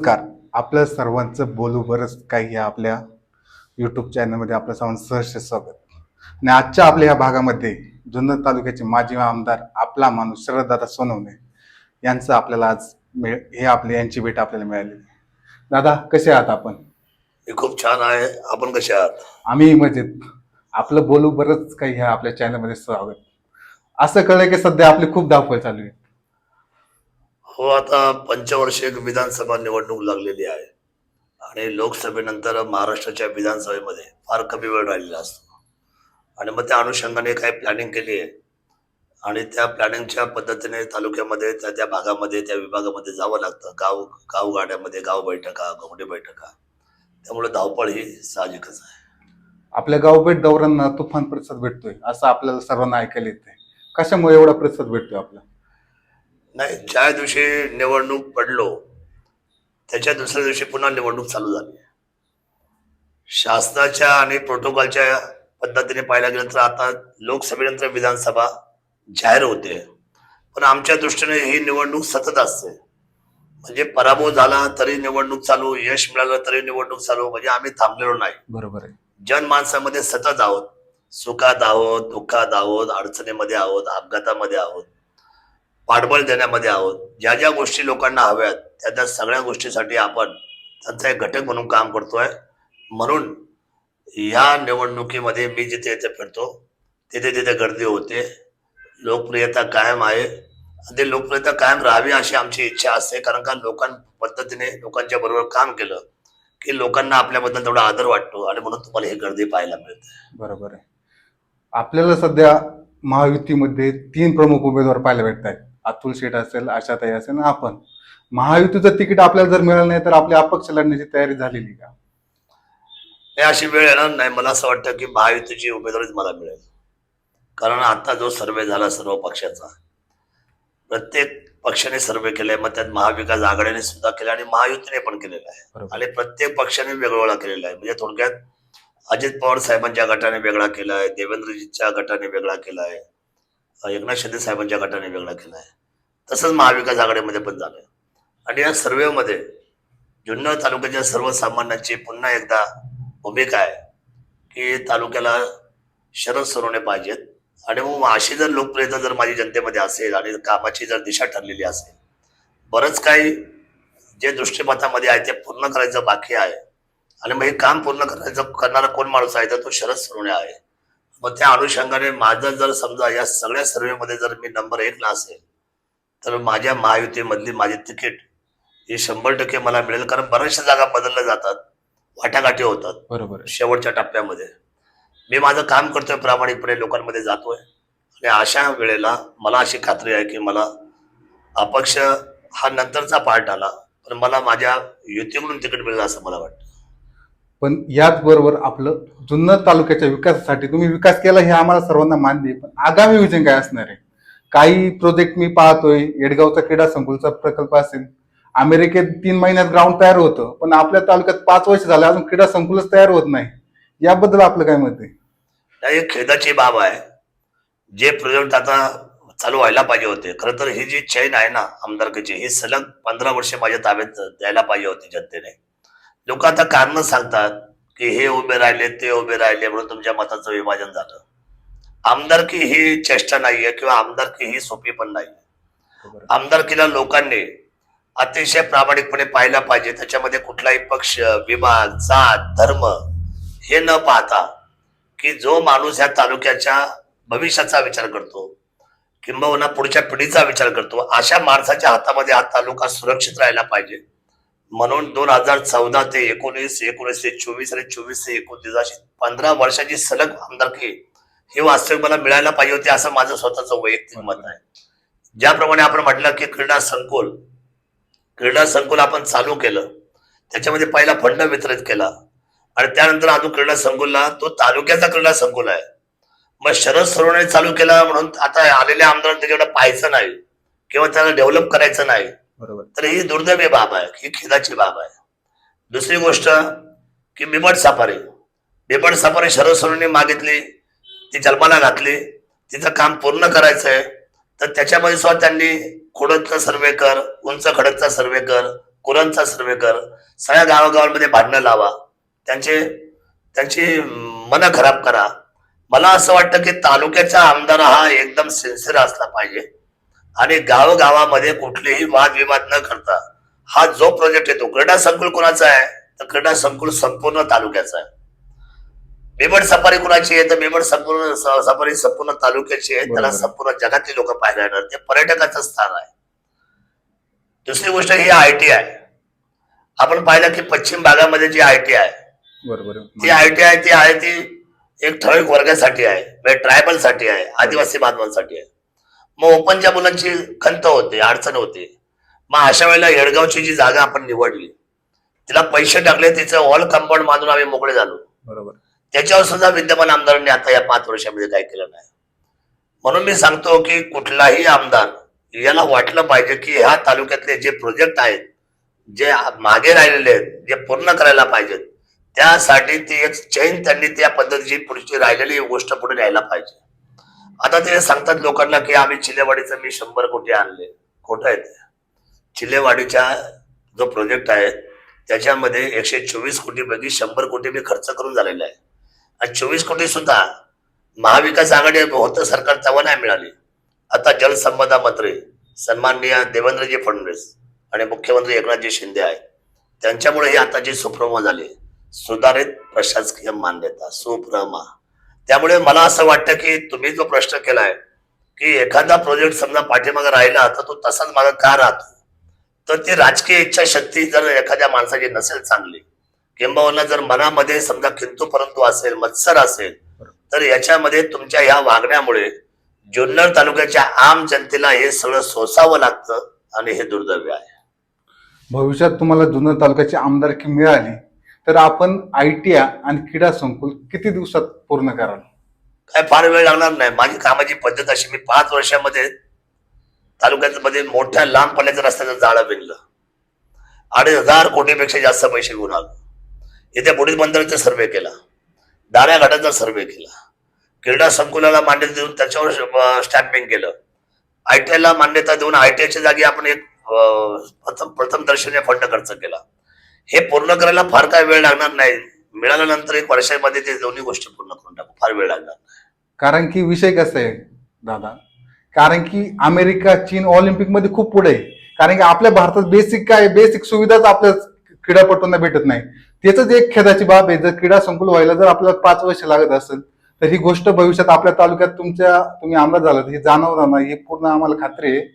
नमस्कार आपल्या सर्वांचं बोलू बरंच काही या आपल्या युट्यूब चॅनलमध्ये आपलं सर्वांचं सहर्ष स्वागत. आणि आजच्या आपल्या या भागामध्ये जुन्नर तालुक्याचे माजी आमदार आपला माणूस शरददादा सोनवणे यांचं आपल्याला आज मिळ हे आपले यांची भेट आपल्याला मिळाली दादा कसे आहात आपण? मी खूप छान आहे. आपण कसे आहात? आम्ही मजेत. आपलं बोलू बरंच काही ह्या आपल्या चॅनलमध्ये स्वागत. असं कळलं की सध्या आपली खूप धावपळ चालू आहे. हो आता पंचवर्षीय विधानसभा निवडणूक लागलेली आहे. आणि लोकसभेनंतर महाराष्ट्राच्या विधानसभेमध्ये फार कमी वेळ राहिलेला असतो. आणि मग त्या अनुषंगाने काही प्लॅनिंग केली आहे. आणि त्या प्लॅनिंगच्या पद्धतीने तालुक्यामध्ये त्या त्या भागामध्ये त्या विभागामध्ये जावं लागतं. गाव गावगाड्यामध्ये गाव बैठका गवडी बैठका. त्यामुळे धावपळ ही साहजिकच आहे. आपल्या गावभेट दौऱ्यांना तुफान प्रतिसाद भेटतोय असं आपल्याला सर्वांना ऐकायला येते कशामुळे एवढा प्रतिसाद भेटतोय आपला? नाही ज्या दिवशी निवडणूक पडलो त्याच्या दुसऱ्या दिवशी पुन्हा निवडणूक चालू झाली. शासनाच्या आणि प्रोटोकॉलच्या पद्धतीने पाहायला गेलं तर आता लोकसभेनंतर विधानसभा जाहीर होते. पण आमच्या दृष्टीने ही निवडणूक सतत असते. म्हणजे पराभव झाला तरी निवडणूक चालू यश मिळालं तरी निवडणूक चालू म्हणजे आम्ही थांबलेलो नाही. बरोबर आहे. जनमानसामध्ये सतत आहोत. सुखात आहोत दुःखात आहोत अडचणीमध्ये आहोत अपघातामध्ये आहोत. पाठबळ देण्यामध्ये आहोत. ज्या ज्या गोष्टी लोकांना हव्यात त्या त्या सगळ्या गोष्टीसाठी आपण त्यांचा एक घटक म्हणून काम करतोय. म्हणून ह्या निवडणुकीमध्ये मी जिथे जिथे फिरतो तिथे तिथे गर्दी होते. लोकप्रियता कायम आहे. आणि ते लोकप्रियता कायम राहावी अशी आमची इच्छा असते. कारण का लोकां पद्धतीने लोकांच्या बरोबर काम केलं की लोकांना आपल्याबद्दल तेवढा आदर वाटतो आणि म्हणून तुम्हाला ही गर्दी पाहायला मिळते. बरोबर आहे. आपल्याला सध्या महायुतीमध्ये तीन प्रमुख उमेदवार पाहायला भेटत आहेत अतुल शेठ असेल आशाताई असेल आपण. महायुतीचं तिकीट आपल्याला जर मिळालं नाही तर आपल्या अपक्ष लढण्याची तयारी झालेली का? हे अशी वेळ येणार नाही. मला असं वाटतं की महायुतीची उमेदवारीच मला मिळेल. कारण आता जो सर्वे झाला सर्व पक्षाचा प्रत्येक पक्षाने सर्वे केलाय मग त्यात महाविकास आघाडीने सुद्धा केलं आणि महायुतीने पण केलेलं आहे. आणि प्रत्येक पक्षाने वेगवेगळा केलेला आहे. म्हणजे थोडक्यात अजित पवार साहेबांच्या गटाने वेगळा केलाय देवेंद्रजीच्या गटाने वेगळा केलाय. एकनाथ शिंदे साहेबांच्या गटाने वेगळा केला आहे. तसंच महाविकास आघाडीमध्ये पण झालं आणि या सर्वेमध्ये जुन्नर तालुक्याच्या सर्वसामान्यांची पुन्हा एकदा भूमिका आहे की तालुक्याला शरद सोडवणे पाहिजेत. आणि मग अशी जर लोकप्रियता जर माझी जनतेमध्ये असेल आणि कामाची जर दिशा ठरलेली असेल बरंच काही जे दृष्टिपथामध्ये आहे ते पूर्ण करायचं बाकी आहे. आणि मग हे काम पूर्ण करायचं करणारा कोण माणूस आहे तर तो शरद सोडवणे आहे. मग त्या अनुषंगाने माझं जर समजा या सगळ्या सर्वेमध्ये जर मी नंबर एकला असेल तर माझ्या महायुतीमधली माझी तिकीट ही शंभर टक्के मला मिळेल. कारण बऱ्याचशा जागा बदलल्या जातात वाटाघाटी होतात बरोबर शेवटच्या टप्प्यामध्ये. मी माझं काम करतोय प्रामाणिकपणे लोकांमध्ये जातोय. आणि अशा वेळेला मला अशी खात्री आहे की मला अपक्ष हा नंतरचा पार्ट आला पण मला माझ्या युतीकडून तिकीट मिळेल असं मला वाटतं. पण याचबरोबर आपलं जुन्नर तालुक्याच्या विकासासाठी तुम्ही विकास केला हे आम्हाला सर्वांना मान्य आहे. पण आगामी योजना काय असणार आहे? काही प्रोजेक्ट मी पाहतोय येडगावचा क्रीडा संकुलचा प्रकल्प असेल अमेरिकेत तीन महिन्यात ग्राउंड तयार होतं पण आपल्या तालुक्यात पाच वर्ष झाले अजून क्रीडा संकुलच तयार होत नाही. याबद्दल आपलं काय मत आहे? एक खेदाची बाब आहे. जे प्रोजेक्ट आता चालू व्हायला पाहिजे होते खरं तर ही जी चैन आहे ना आमदारकीची ही सलग पंधरा वर्षे माझ्या ताब्यात द्यायला पाहिजे होती जनतेने. लोक आता कारण सांगतात की हे उभे राहिले ते उभे राहिले म्हणून तुमच्या मताचं विभाजन झालं. आमदारकी ही चेष्टा नाहीये किंवा आमदारकी ही सोपी पण नाही आमदारकीला लोकांनी अतिशय प्रामाणिकपणे पाहायला पाहिजे. त्याच्यामध्ये कुठलाही पक्ष विभाग जात धर्म हे न पाहता की जो माणूस या तालुक्याच्या भविष्याचा विचार करतो किंबहुना पुढच्या पिढीचा विचार करतो अशा माणसाच्या हातामध्ये हा तालुका सुरक्षित राहायला पाहिजे. म्हणून दोन हजार चौदा ते एकोणीस एकोणीस ते चोवीस आणि चोवीस ते एकोणतीस अशी पंधरा वर्षाची सलग आमदारकी हे वास्तविक मला मिळायला पाहिजे होते असं माझं स्वतःचं वैयक्तिक मत आहे. ज्याप्रमाणे आपण म्हटलं की क्रीडा संकुल क्रीडा संकुल आपण चालू केलं त्याच्यामध्ये पहिला फंड वितरित केला आणि त्यानंतर अजून क्रीडा संकुलला तो तालुक्याचा क्रीडा संकुल आहे. मग शरद सरोने चालू केला म्हणून आता आलेल्या आमदारांना त्याच्याकडे पाहायचं नाही किंवा त्याला डेव्हलप करायचं नाही. बरोबर. तर ही दुर्दैवी बाब आहे ही खेदाची बाब आहे. दुसरी गोष्ट की बिबट सफारी बिबट सफारी शरद सरोने मागितली ती जन्माला घातली तिचं काम पूर्ण करायचं आहे तर त्याच्यामध्ये सुद्धा त्यांनी खोडतचा सर्वे कर उंच खडकचा सर्वे कर कुरणचा सर्वे कर सगळ्या गावागावांमध्ये भांडणं लावा. त्यांचे त्यांची मन खराब करा. मला असं वाटतं की तालुक्याचा आमदार हा एकदम सिन्सिअर असला पाहिजे. आणि गावगावामध्ये कुठलेही वादविवाद न करता हा जो प्रोजेक्ट येतो क्रीडा संकुल कोणाचा आहे? तर क्रीडा संकुल संपूर्ण तालुक्याचा आहे. बेबड सफारी कुणाची आहे? तर बेबड संपूर्ण सफारी संपूर्ण तालुक्याची आहे. त्याला. संपूर्ण जगातली लोक पाहायला येणार. ते पर्यटकाचं स्थान आहे. दुसरी गोष्ट ही आय टी आहे आपण पाहिलं की पश्चिम भागामध्ये जी आय टी आहे बरोबर. ती आय टी आहे ती आहे ती एक ठराविक वर्गासाठी आहे. म्हणजे ट्रायबलसाठी आहे आदिवासी बांधवांसाठी आहे. मग ओपनच्या मुलांची खंत होते अडचण होते मग अशा वेळेला येडगावची जी जागा आपण निवडली तिला पैसे टाकले तिचं ऑल कंपाऊंड बांधून आम्ही मोकळे झालो. बरोबर. त्याच्यावर सुद्धा विद्यमान आमदारांनी आता या पाच वर्षामध्ये काय केलं नाही. म्हणून मी सांगतो की कुठलाही आमदार याला वाटलं पाहिजे की ह्या तालुक्यातले जे प्रोजेक्ट आहेत जे मागे राहिलेले आहेत जे पूर्ण करायला पाहिजेत त्यासाठी ती एक चैन त्यांनी त्या पद्धतीची पुढची राहिलेली गोष्ट पुढे न्यायला पाहिजे. आता ते सांगतात लोकांना की आम्ही चिलेवाडीचं मी शंभर कोटी आणले. खोटं आहे ते. चिलेवाडीचा जो प्रोजेक्ट आहे त्याच्यामध्ये एकशे चोवीस कोटीपैकी शंभर कोटी मी खर्च करून झालेला आहे. आणि चोवीस कोटी सुद्धा महाविकास आघाडी होतं सरकार तेव्हा नाही मिळाली. आता जलसंपदा मंत्री सन्माननीय देवेंद्रजी फडणवीस आणि मुख्यमंत्री एकनाथजी शिंदे आहे त्यांच्यामुळे ही आताची सुप्रमा झाली सुधारित प्रशासकीय मान्यता सुप्रमा. त्यामुळे मला असं वाटतं की तुम्ही जो प्रश्न केलाय की एखादा प्रोजेक्ट समजा पाठीमागे राहिला तर तो तसाच मागे का राहतो? तर ती राजकीय इच्छाशक्ती जर एखाद्या माणसाची नसेल चांगली किंबहुना जर मनामध्ये समजा किंतु परंतु असेल मत्सर असेल तर याच्यामध्ये तुमच्या ह्या वागण्यामुळे जुन्नर तालुक्याच्या आम जनतेला हे सगळं सोसावं लागतं आणि हे दुर्दैव्य आहे. भविष्यात तुम्हाला जुन्नर तालुक्याची आमदारकी मिळाली तर आपण आय टी आणि क्रीडा संकुल किती दिवसात पूर्ण कराल? काय फार वेळ लागणार नाही. माझी कामाची पद्धत अशी मी पाच वर्षामध्ये तालुक्यामध्ये मोठ्या लांब पाण्याच्या रस्त्याचं जाळं विणलं अडीच हजार कोटीपेक्षा जास्त पैसे घेऊन आलो. येथे बुडीत बंदराचा सर्वे केला दाण्या घाटाचा सर्वे केला. क्रीडा संकुलाला मान्यता देऊन त्याच्यावर स्टॅम्पिंग केलं. आयटीआयला मान्यता देऊन आयटीआयच्या जागी आपण एक प्रथम प्रथम दर्शनीय फंड खर्च केला. हे पूर्ण करायला फार काय वेळ लागणार नाही. मिळाल्यानंतर एक वर्षामध्ये ते दोन्ही गोष्टी पूर्ण करून टाकू. फार वेळ लागणार. कारण की विषय कसा आहे दादा? कारण की अमेरिका चीन ऑलिम्पिकमध्ये खूप पुढे आहे. कारण की आपल्या भारतात बेसिक काय बेसिक सुविधाच आपल्या क्रीडापटूंना भेटत नाही. त्याच एक खेदाची बाब आहे जर क्रीडा संकुल व्हायला जर आपल्याला पाच वर्ष लागत असेल तर ही गोष्ट भविष्यात आपल्या तालुक्यात तुमच्या तुम्ही आमदार झाला तर हे जाणवणार नाही हे पूर्ण आम्हाला खात्री आहे.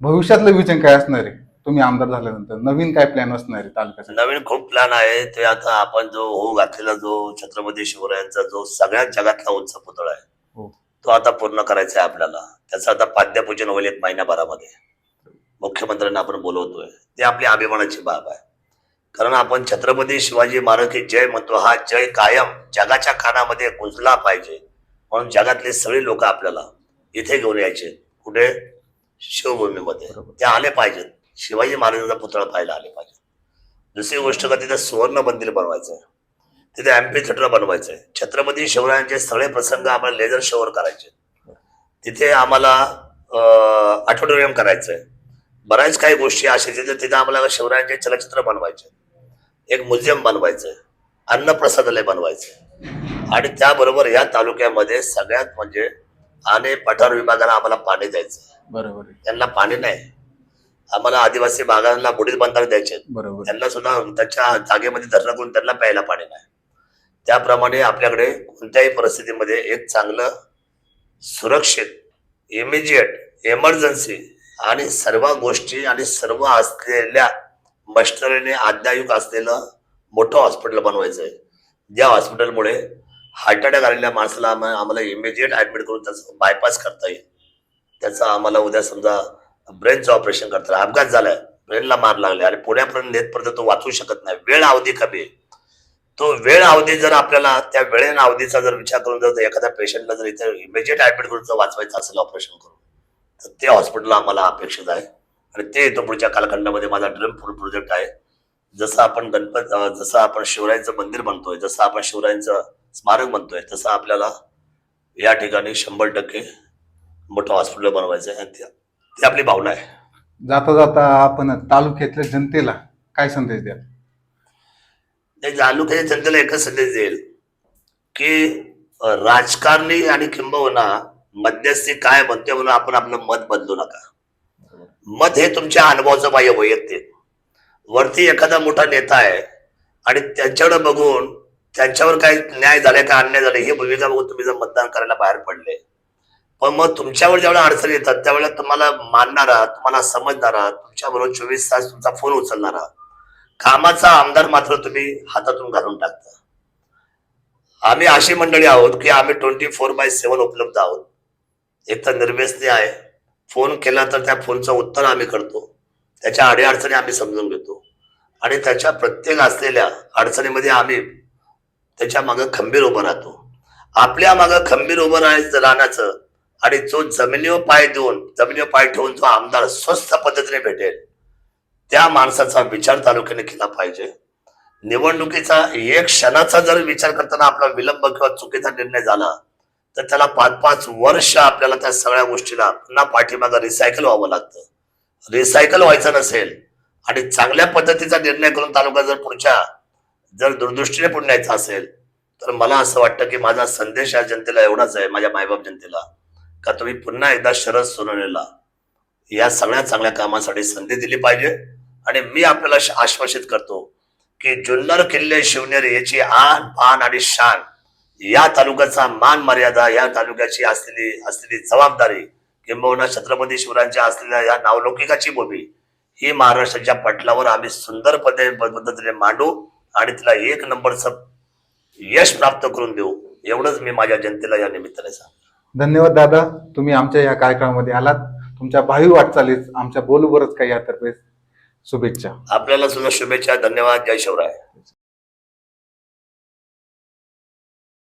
भविष्यातलं विजन काय असणार आहे? तुम्ही आमदार झाल्यानंतर नवीन काय प्लॅन असणार आहे तालुक्यासाठी? नवीन खूप प्लॅन आहे. ते आता आपण जो हो घातलेला जो छत्रपती शिवरायांचा जो सगळ्यात जगातला उंच पुतळा आहे हो. तो आता पूर्ण करायचा आहे आपल्याला. त्याचं आता पाद्यपूजन होईल एक महिन्याभरामध्ये. मुख्यमंत्र्यांना आपण बोलवतोय. ते आपली अभिमानाची बाब आहे. कारण आपण छत्रपती शिवाजी महाराज की जय म्हणतो हा जय कायम जगाच्या कानामध्ये गुंजला पाहिजे. म्हणून जगातले सगळे लोक आपल्याला इथे घेऊन यायचे. कुठे? शिवभूमीमध्ये. बरोबर. ते आले पाहिजेत. शिवाजी महाराजांचा पुतळा पाहायला आले पाहिजे. दुसरी गोष्ट का तिथे सुवर्ण मंदिर बनवायचं आहे तिथे एम्पी थिएटर बनवायचं आहे छत्रपती शिवरायांचे सगळे प्रसंग आम्हाला लेझर शोवर करायचे. तिथे आम्हाला ऑडिटोरियम करायचं आहे बऱ्याच काही गोष्टी अशा तिथे तिथे आम्हाला शिवरायांचे चलचित्र बनवायचे. एक म्युझियम बनवायचं आहे अन्नप्रसादालय बनवायचं आणि त्याबरोबर या तालुक्यामध्ये सगळ्यात म्हणजे आणि पठार विभागाला आम्हाला पाणी द्यायचं. बरोबर त्यांना पाणी नाही. आम्हाला आदिवासी भागांना बुडीत बंधारे द्यायचे आहेत. बरोबर. त्यांना सुद्धा त्याच्या जागेमध्ये धरणं करून त्यांना प्यायला पाणी नाही त्याप्रमाणे आपल्याकडे कोणत्याही परिस्थितीमध्ये एक चांगलं सुरक्षित इमिजिएट इमर्जन्सी आणि सर्व गोष्टी आणि सर्व असलेल्या मशिनरीने अद्यायुक असलेलं मोठं हॉस्पिटल बनवायचं आहे ज्या हॉस्पिटलमुळे हार्ट अटॅक आलेल्या माणसाला आम्हा- आम्हाला इमिजिएट ऍडमिट करून त्याचं बायपास करता येईल त्याचा आम्हाला उद्या समजा ब्रेनचं ऑपरेशन करताना अपघात झालाय. ब्रेनला मार लागले आणि पुण्यापर्यंत नेतपर्यंत तो वाचू शकत नाही. वेळ अवधी कमी आहे. तो वेळ अवधी जर आपल्याला त्या वेळेन अवधीचा जर विचार करून जर एखाद्या पेशंटला जर इथे इमिजिएट ऍडमिट करून जर वाचवायचं असेल ऑपरेशन करून तर ते हॉस्पिटल आम्हाला अपेक्षित आहे. आणि ते येतो पुढच्या कालखंडामध्ये माझा ड्रीम फूड प्रोजेक्ट आहे. जसं आपण गणपत जसं आपण शिवरायांचं मंदिर बनतोय जसं आपण शिवरायांचं स्मारक बनतोय तसं आपल्याला या ठिकाणी शंभर टक्के मोठं हॉस्पिटल बनवायचं आहे. ते- आपली भावना आहे. जाता जाता आपण तालुक्यातल्या जनतेला काय संदेश द्याल? ते तालुक्याच्या जनतेला एकच संदेश देईल की अ, राजकारणी आणि किंबहुना मध्यस्थी काय म्हणते म्हणून आपण आपलं मत बदलू नका. मत हे तुमच्या अनुभवाचं पाहिजे वैयक्तिक. वरती एखादा मोठा नेता आहे आणि त्यांच्याकडे बघून त्यांच्यावर काय न्याय झाले का अन्याय झाले ही भूमिका बघून तुम्ही जर मतदान करायला बाहेर पडले पण मग तुमच्यावर ज्यावेळेला अडचणी येतात त्यावेळेला तुम्हाला मानणारा तुम्हाला समजणारा तुमच्याबरोबर चोवीस तास तुमचा फोन उचलणारा कामाचा आमदार मात्र तुम्ही हातातून घालून टाकता. आम्ही अशी मंडळी आहोत की आम्ही ट्वेंटी फोर बाय सेव्हन उपलब्ध आहोत. एक तर निर्व्यसनी आहे. फोन केला तर त्या फोनचं उत्तर आम्ही करतो. त्याच्या अडीअडचणी आम्ही समजून घेतो. आणि त्याच्या प्रत्येक असलेल्या अडचणीमध्ये आम्ही त्याच्या मागं खंबीर उभं राहतो. आपल्या मागं खंबीर उभं राहायचं राहण्याचं आणि जो जमिनीवर पाय देऊन जमिनीवर पाय ठेवून जो आमदार स्वस्त पद्धतीने भेटेल त्या माणसाचा विचार तालुक्याने केला पाहिजे. निवडणुकीचा एक क्षणाचा जर विचार करताना आपला विलंब किंवा चुकीचा निर्णय झाला तर त्याला पाच पाच वर्ष आपल्याला त्या सगळ्या गोष्टीला पुन्हा पाठीमागं रिसायकल व्हावं लागतं. रिसायकल व्हायचं नसेल आणि चांगल्या पद्धतीचा निर्णय करून तालुका जर पुढच्या जर दूरदृष्टीने पुढे न्यायचा असेल तर मला असं वाटतं की माझा संदेश या जनतेला एवढाच आहे माझ्या मायबाप जनतेला. का तुम्ही पुन्हा एकदा शरद सोनवणेला या सगळ्या चांगल्या कामासाठी संधी दिली पाहिजे? आणि मी आपल्याला आश्वासित करतो की जुन्नर किल्ले शिवनेरी याची आन पान आणि शान या तालुक्याचा मान मर्यादा या तालुक्याची असलेली असलेली जबाबदारी किंबहुना छत्रपती शिवरायांच्या असलेल्या या नावलौकिकाची भूमी ही महाराष्ट्राच्या पटलावर आम्ही सुंदर पदे पद्धतीने मांडू आणि तिला एक नंबरचं यश प्राप्त करून देऊ. एवढंच मी माझ्या जनतेला या निमित्ताने सांगतो. धन्यवाद दादा तुम्ही आमच्या या कार्यक्रमामध्ये आलात. तुमच्या भावी वाटचालीस आमच्या बोलूवरच काही यातर्फे शुभेच्छा. आपल्याला सुद्धा शुभेच्छा धन्यवाद जय शिवराय.